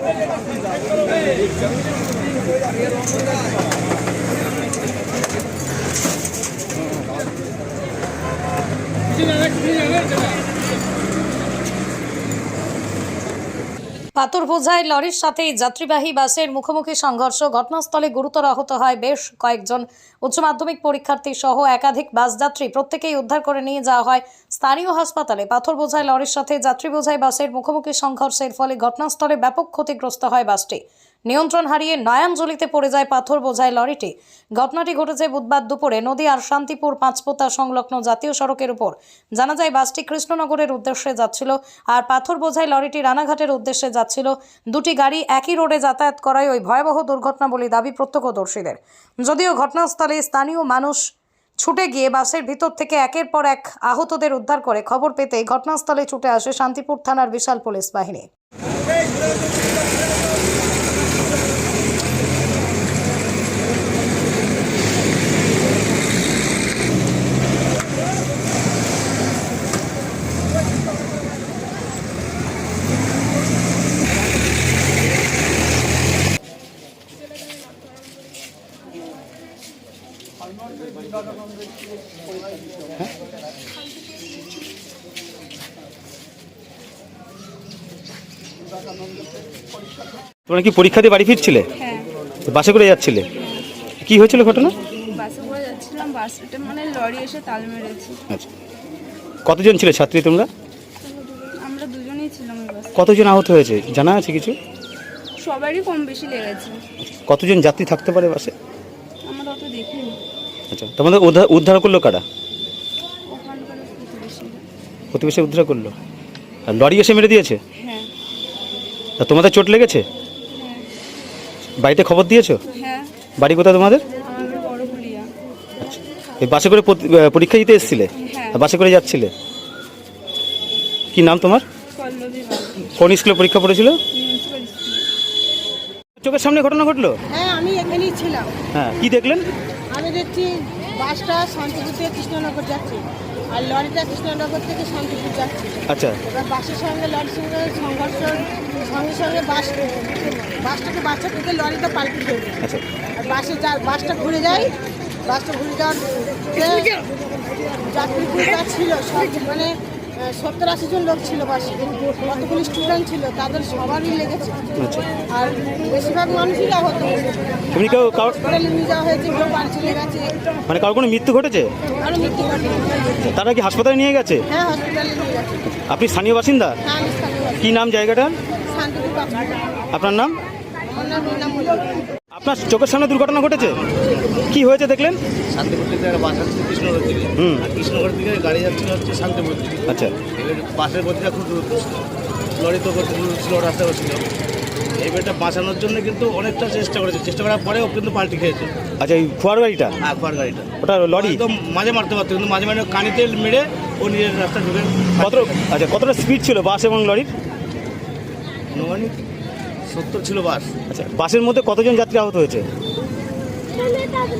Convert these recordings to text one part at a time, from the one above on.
Thank you. পাথর বোঝায় লরির সাথে যাত্রীবাহী বাসের মুখোমুখি সংঘর্ষ। ঘটনাস্থলে গুরুতর আহত হয় বেশ কয়েকজন। উচ্চ মাধ্যমিক পরীক্ষার্থী সহ একাধিক বাস যাত্রী প্রত্যেকেই উদ্ধার করে নিয়ে যাওয়া হয় স্থানীয় হাসপাতালে। পাথর বোঝায় লরির সাথে যাত্রী বোঝায় বাসের মুখোমুখি সংঘর্ষের ফলে ঘটনাস্থলে ব্যাপক ক্ষতিগ্রস্ত হয় বাসটি। নিয়ন্ত্রণ হারিয়ে নয়াঞ্জলিতে পড়ে যায় পাথর বোঝায় লরিটি। ঘটনাটি ঘটেছে বুধবার দুপুরে নদী আর শান্তিপুর পাঁচপোতা সংলগ্ন জাতীয় সড়কের উপর। জানা যায়, বাসটি কৃষ্ণনগরের উদ্দেশ্যে যাচ্ছিল আর পাথর বোঝাই লরিটি রানাঘাটের উদ্দেশ্যে যাচ্ছিল। দুটি গাড়ি একই রোডে যাতায়াত করায় ওই ভয়াবহ দুর্ঘটনা বলে দাবি প্রত্যক্ষদর্শীদের। যদিও ঘটনাস্থলে স্থানীয় মানুষ ছুটে গিয়ে বাসের ভিতর থেকে একের পর এক আহতদের উদ্ধার করে খবর পেতে ঘটনাস্থলে ছুটে আসে শান্তিপুর থানার বিশাল পুলিশ বাহিনী। তোমরা কি পরীক্ষা দিয়ে বাড়ি ফিরছিলে? হ্যাঁ। বাসে করে যাচ্ছিলে? কি হয়েছিল ঘটনা? বাসে করে যাচ্ছিলাম বাসটা মানে লরি এসে তাল মেরেছে। আচ্ছা। কতজন ছিল ছাত্রী তোমরা? আমরা দুজনেই ছিলাম কতজন আহত হয়েছে? জানা আছে কিছু? সবারই কম বেশি লেগেছে। কতজন যাত্রী থাকতে পারে বাসে? দেখিনি। আচ্ছা তোমাদের উদ্ধার উদ্ধার করল কারা? ওখানকার প্রতিবেশীরা। প্রতিবেশী উদ্ধার করল? আর লরি এসে মেরে দিয়েছে? হ্যাঁ। তা তোমাদের চোট লেগেছে? হ্যাঁ। বাড়িতে খবর দিয়েছ? হ্যাঁ। বাড়ি কোথায় তোমাদের? আমাদের বড় গুলিয়া এই বাসে করে পত- আহ, পরীক্ষা দিতে এসেছিলে? হ্যাঁ। আর বাসে করে যাচ্ছিলে? কি নাম তোমার? পল্লবী বাড়ি কোন স্কুলে পরীক্ষা পড়েছিল? স্কুল চোখের সামনে ঘটনা ঘটলো? হ্যাঁ। আমি এখানেই ছিলাম। হ্যাঁ কি দেখলেন? আমি দেখছি বাসটা শান্তিপুর থেকে কৃষ্ণনগর যাচ্ছে আর লরিটা কৃষ্ণনগর থেকে শান্তিপুর যাচ্ছে। আচ্ছা। এবার বাসের সঙ্গে লরির সঙ্গে সংঘর্ষ সঙ্গে সঙ্গে বাস বাসটাকে বাচ্চা থেকে লরিটা পাল্টে যায়। আচ্ছা। আর বাসে যা বাসটা ঘুরে যায় বাসটা ঘুরে যাওয়ার যে যাত্রীরা ছিল সব মানে সত্তর আশি জন লোক ছিল বাসে কতগুলি স্টুডেন্ট ছিল তাদের সবারই লেগেছে। আচ্ছা। আর বেশিরভাগ মানুষই আহত তুমি কেউ কারও নিয়ে যাওয়া হয়েছে কেউ বাড়ি চলে গেছে। মানে কারও কোনো মৃত্যু ঘটেছে? আরও মৃত্যু ঘটেছে তারা কি হাসপাতালে নিয়ে গেছে? হ্যাঁ হসপিটালে নিয়ে গেছে। আপনি স্থানীয় বাসিন্দা? হ্যাঁ। কি নাম জায়গাটার? শান্তিপুর আপনার নাম? আমার নাম আপনার চোখের সামনে দুর্ঘটনা ঘটেছে? কি হয়েছে দেখলেন? শান্তিপুর থেকে একটা বাস আসছে কৃষ্ণনগর থেকে হুম। আর কৃষ্ণনগর থেকে গাড়ি যাচ্ছিল হচ্ছে শান্তিপুর থেকে আচ্ছা। এবার বাসের গতিটা খুব ছিল। লরি তো গতি ছিল রাস্তা ছিল। এবারটা বাঁচানোর জন্য কিন্তু অনেকটা চেষ্টা করেছে। চেষ্টা করার পরেও কিন্তু পাল্টি খেয়েছে। আচ্ছা এই ফোয়ার গাড়িটা? হ্যাঁ খোয়ার গাড়িটা। ওটা লরি? একদম মাঝে মারতে পারতো কিন্তু মাঝে মাঝে কানিতে মেরে ও নিজের রাস্তা ঢুকে কত আচ্ছা কতটা স্পিড ছিল বাস এবং লরির? আনুমানিক সত্তর ছিল বাস। আচ্ছা বাসের মধ্যে কতজন যাত্রী আহত হয়েছে?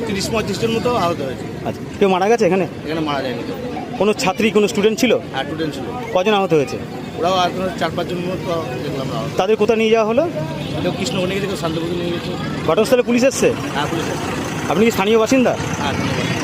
তিরিশ পঁয়ত্রিশ জন মতো আহত হয়েছে। আচ্ছা কেউ মারা গেছে এখানে? এখানে মারা যায়নি কোনো ছাত্রী কোনো স্টুডেন্ট ছিল? আর স্টুডেন্ট ছিল। কজন আহত হয়েছে? ওরাও আর কোনো চার পাঁচজন মতো দেখলাম আহত। তাদের কোথায় নিয়ে যাওয়া হলো? কেউ কৃষ্ণনগর নিয়ে গেছে কেউ শান্তিপুর নিয়ে গেছে। ঘটনাস্থলে পুলিশ এসছে? হ্যাঁ পুলিশ আছে। আপনি কি স্থানীয় বাসিন্দা? হ্যাঁ ধন্যবাদ